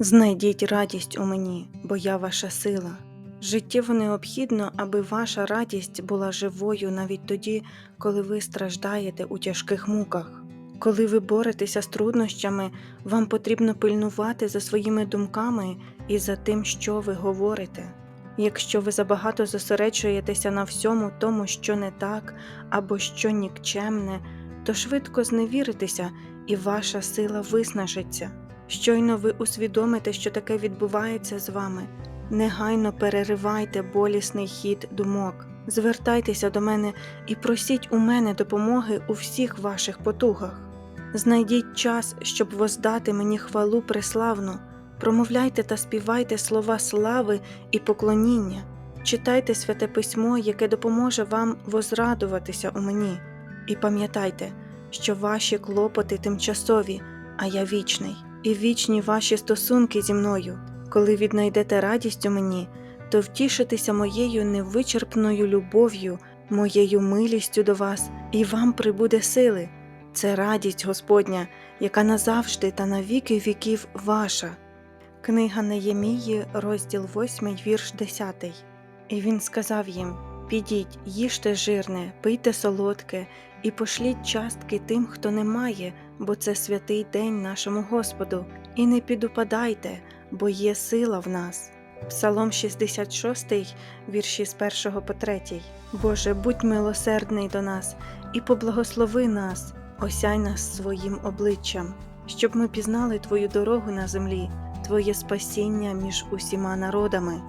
Знайдіть радість у мені, бо я ваша сила. Життєво необхідно, аби ваша радість була живою навіть тоді, коли ви страждаєте у тяжких муках. Коли ви боретеся з труднощами, вам потрібно пильнувати за своїми думками і за тим, що ви говорите. Якщо ви забагато зосереджуєтеся на всьому тому, що не так або що нікчемне, то швидко зневіритеся і ваша сила виснажиться. Щойно ви усвідомите, що таке відбувається з вами. Негайно переривайте болісний хід думок, звертайтеся до мене і просіть у мене допомоги у всіх ваших потугах. Знайдіть час, щоб воздати мені хвалу преславну, промовляйте та співайте слова слави і поклоніння, читайте святе письмо, яке допоможе вам возрадуватися у мені, і пам'ятайте, що ваші клопоти тимчасові, а я вічний, і вічні ваші стосунки зі мною. Коли віднайдете радість у мені, то втішитеся моєю невичерпною любов'ю, моєю милістю до вас, і вам прибуде сили. Це радість Господня, яка назавжди та на віки віків ваша. Книга Неємії, розділ 8, вірш 10. І він сказав їм: Підіть, їжте жирне, пийте солодке, і пошліть частки тим, хто не має, бо це святий день нашому Господу, і не підупадайте, бо є сила в нас. Псалом 66, вірші з 1 по 3. Боже, будь милосердний до нас і поблагослови нас, осяй нас своїм обличчям, щоб ми пізнали Твою дорогу на землі, Твоє спасіння між усіма народами.